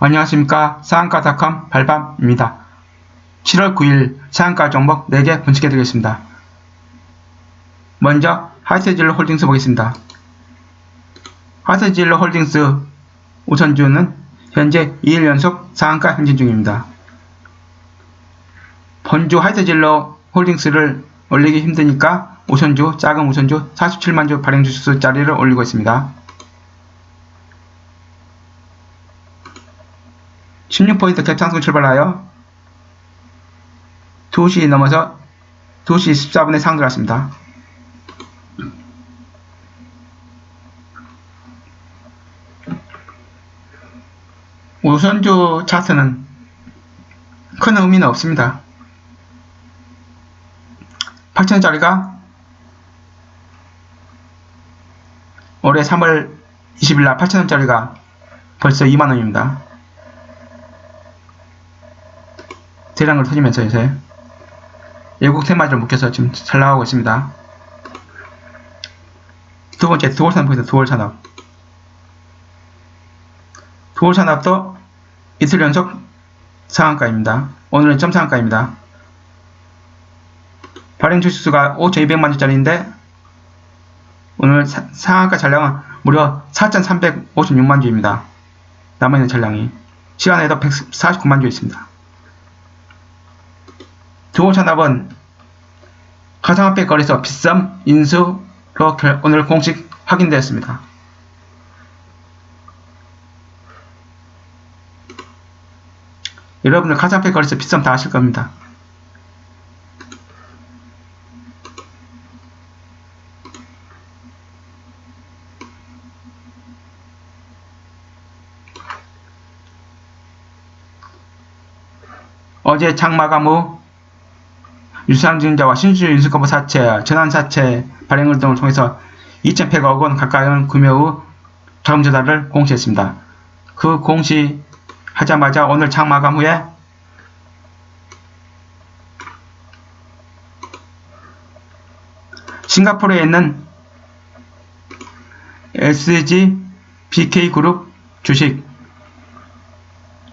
안녕하십니까 상한가닷컴 발밤입니다. 7월 9일 상한가 종목 4개 분석해 드리겠습니다. 먼저 하이세질러 홀딩스 보겠습니다. 하이세질러 홀딩스 우선주는 현재 2일 연속 상한가 행진 중입니다. 본주 하이세질러 홀딩스를 올리기 힘드니까 우선주, 작은 우선주 47만주 발행 주수짜리를 올리고 있습니다. 16포인트 갭상승 출발하여 2시 넘어서 2시 14분에 상들었습니다. 우선주 차트는 큰 의미는 없습니다. 8천원짜리가 올해 3월 20일날 8천원짜리가 벌써 2만원입니다. 대량을 터지면서 요새 외국 테마주를 묶여서 지금 잘 나가고 있습니다. 두 번째 두월 산업 보겠습니다. 두월 산업. 두월 산업도 이틀 연속 상한가입니다. 오늘은 점 상한가입니다. 발행 주수가 5,200만 주짜리인데 오늘 사, 상한가 잔량은 무려 4,356만 주입니다. 남아있는 잔량이 시간에도 149만 주 있습니다. 두호 산업은 가상화폐 거래소 빗썸 인수로 결- 오늘 공식 확인되었습니다. 여러분들 가상화폐 거래소 빗썸 다 아실 겁니다. 어제 장마감 후 유상증자와 신수 인수거부 사채, 전환사채 발행을 등을 통해서 2,100억 원 가까이의 구매 후 자금 조달을 공시했습니다. 그 공시하자마자 오늘 장마감 후에 싱가포르에 있는 SG BK 그룹 주식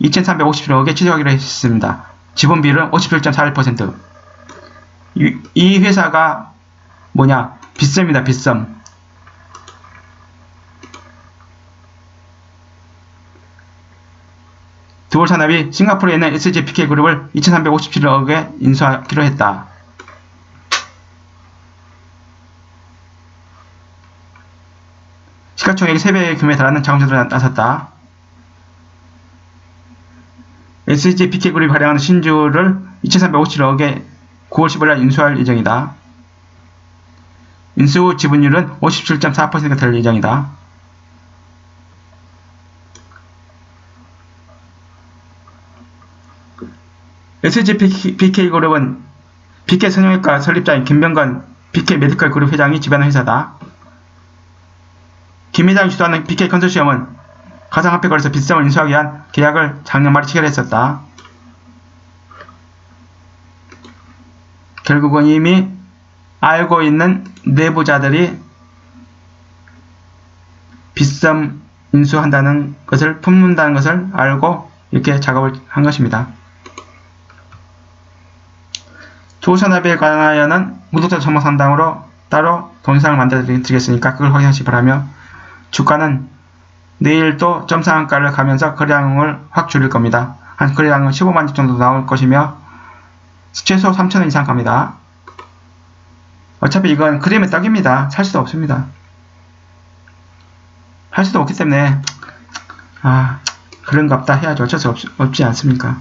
2,357억에 취득하기로 했습니다. 지분 비율은 57.41%. 이, 이 회사가 뭐냐? 빗썸이다, 빗썸. 두월 산업이 싱가포르에 있는 SGPK 그룹을 2,357억에 인수하기로 했다. 시가총액이 3배의 규모에 달하는 자금조달에 나섰다. SG PK 그룹이 발행하는 신주를 2,357억에 9월 15일 인수할 예정이다. 인수 후 지분율은 57.4%가 될 예정이다. SG PK 그룹은 BK 성형외과 설립자인 김병건 BK 메디컬 그룹 회장이 지배하는 회사다. 김 회장이 주도하는 BK 컨소시엄은 가상화폐 거래소 빗썸을 인수하기 위한 계약을 작년 말에 체결했었다. 결국은 이미 알고 있는 내부자들이 빗썸 인수한다는 것을 품는다는 것을 알고 이렇게 작업을 한 것입니다. 조선업에 관하여는 구독자 전목 상담으로 따로 동영상을 만들어 드리겠으니까 그걸 확인하시 기 바라며 주가는 내일 또 점상한가를 가면서 거래량을 확 줄일 겁니다. 한 거래량은 15만 주 정도 나올 것이며 최소 3천원 이상 갑니다. 어차피 이건 그림의 떡입니다. 살 수도 없습니다. 할 수도 없기 때문에 아 그런갑다 해야죠. 어쩔 수 없, 없지 않습니까?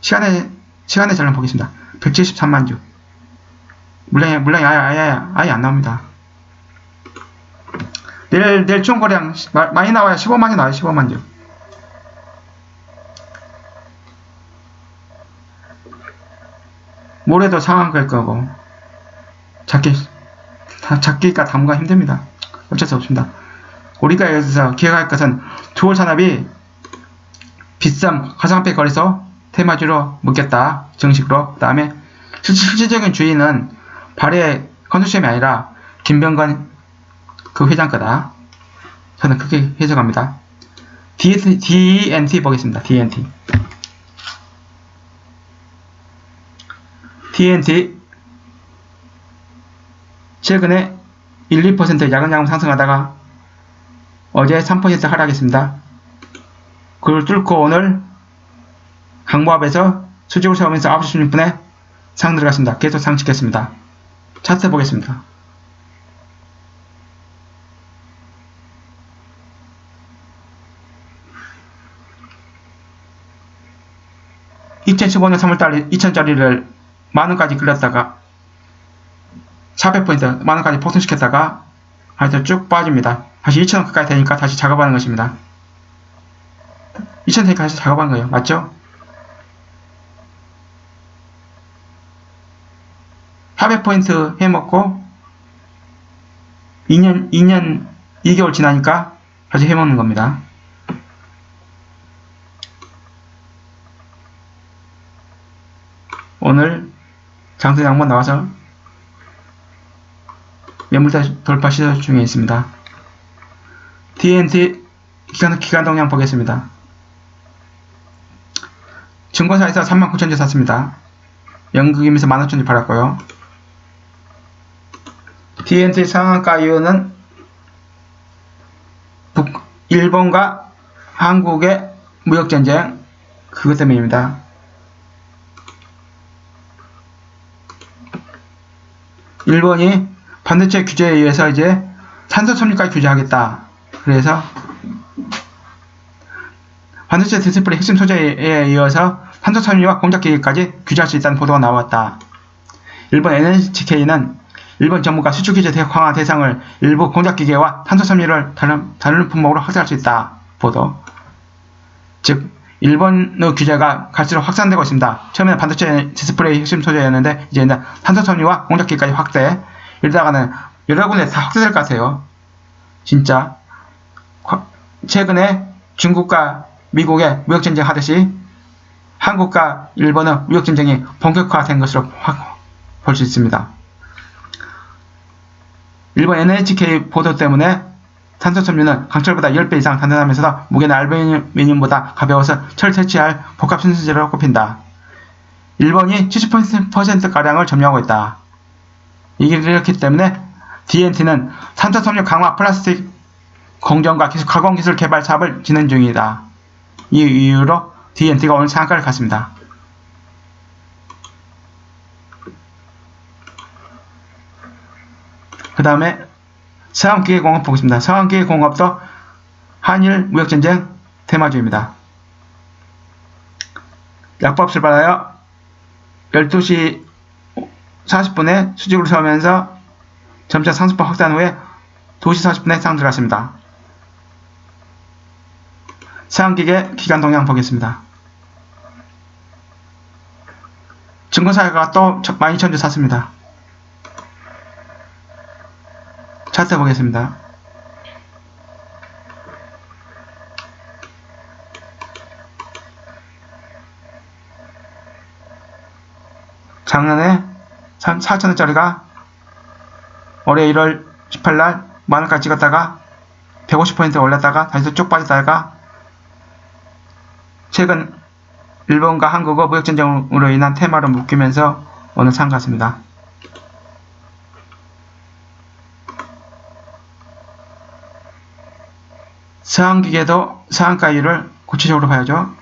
시간에 시간의 전량 보겠습니다. 173만 주. 물량이 물량이 아예 아예 아예 안 나옵니다. 내일 내일 마- 많이 나와야 15만이 나와요. 15만 주. 모레도 상한 잡기 다- 잡기가 담가 힘듭니다. 어쩔 수 없습니다. 우리가 여기서 기억할 것은 두월 산업이 빗썸 가상화폐 거래소 테마주로 묶였다 정식으로 그 다음에 실질적인 주인은 발해 컨소시엄이 아니라 김병건 그 회장 거다. 저는 그렇게 해석합니다. DNT, DNT 보겠습니다. DNT. DNT 최근에 1, 2% 야금야금 상승하다가 어제 3% 하락했습니다. 그걸 뚫고 오늘 강보합에서 수직을 세우면서 9시 16분에 상 들어갔습니다. 계속 상 찍겠습니다. 차트 보겠습니다. (2015년 3월달) (2,000짜리를) 만원까지 끌렸다가 400포인트 만원까지 폭등시켰다가 하여튼 쭉 빠집니다. 다시 2,000원 가까이 되니까 다시 작업하는 것입니다. 2,000원 되니까 다시 작업하는 거예요. 맞죠? 400포인트 해먹고 2년, 2년, 2개월 지나니까 다시 해먹는 겁니다. 오늘 장수 양번 나와서 매물대 돌파 시도 중에 있습니다. TNT 기간, 기간 동향 보겠습니다. 증권사에서 39,000주 샀습니다. 연극임에서 15,000주 팔았고요. TNT 상한가 이유는 북, 일본과 한국의 무역전쟁 그것 때문입니다. 일본이 반도체 규제에 의해서 이제 산소 첨유까지 규제하겠다. 그래서 반도체 디스플레이 핵심 소재에 이어서 산소 첨유와 공작 기계까지 규제할 수 있다는 보도가 나왔다. 일본 NHK는 일본 정부가 수출 규제 강화 대상을 일부 공작 기계와 탄소 섬유를 다른, 다른 품목으로 확대할 수 있다. 보도. 즉, 일본의 규제가 갈수록 확산되고 있습니다. 처음에는 반도체 디스플레이 핵심 소재였는데, 이제는 탄소 섬유와 공작 기계까지 확대. 이러다가는 여러 군데 다 확대될 것 같아요. 진짜. 최근에 중국과 미국의 무역 전쟁 하듯이 한국과 일본의 무역 전쟁이 본격화된 것으로 볼 수 있습니다. 일본 NHK 보도 때문에 탄소 첨유는 강철보다 10배 이상 단단하면서도 무게는 알루미늄보다 가벼워서 철 채취할 복합 신소재로 꼽힌다. 일본이 70%가량을 점유하고 있다. 이렇기 때문에 DNT는 탄소 첨유 강화 플라스틱 공정과 기술, 가공 기술 개발 사업을 진행 중이다. 이 이유로 DNT가 오늘 상한가를 갔습니다. 그 다음에 서한기계공업 보겠습니다. 서한기계공업도 한일 무역전쟁 테마주입니다. 약법을 받아요. 12시 40분에 수직으로 세우면서 점차 상승폭 확대한 후에 2시 40분에 상 들어갔습니다. 서한기계 기간 동향 보겠습니다. 증권사가 또 12,000주 샀습니다. 차트 보겠습니다. 작년에 4천원짜리가 올해 1월 18날 만원까지 찍었다가 150% 올렸다가 다시 쭉 빠졌다가 최근 일본과 한국어 무역전쟁으로 인한 테마로 묶이면서 오늘 상갔습니다. 서한가 이유를 구체적으로 봐야죠.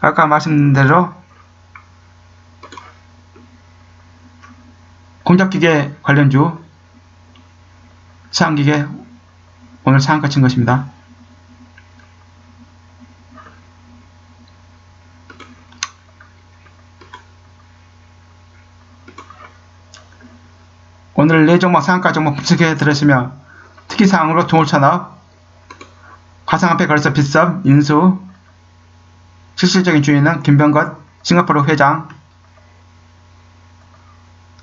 아까 말씀드린 대로 공작기계 관련주 서한기계 오늘 상한가 친 것입니다. 오늘 네 종목 상한가 종목 분석해 드렸으며 특이사항으로 동울천업, 화상화폐 거래소 빗썸, 인수, 실질적인 주인은 김병것, 싱가포르 회장,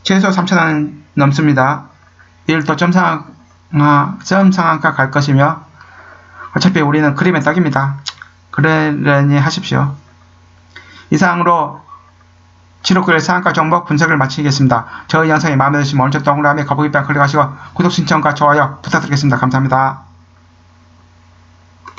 최소 3천원 넘습니다. 내일 또 점상하, 점상한가 갈 것이며 어차피 우리는 그림의 떡입니다. 그러려니 하십시오. 이상으로 7호9의 상한가 종목 분석을 마치겠습니다. 저희 영상이 마음에 드시면 오른쪽 동그라미 거북이빵 클릭하시고 구독 신청과 좋아요 부탁드리겠습니다. 감사합니다.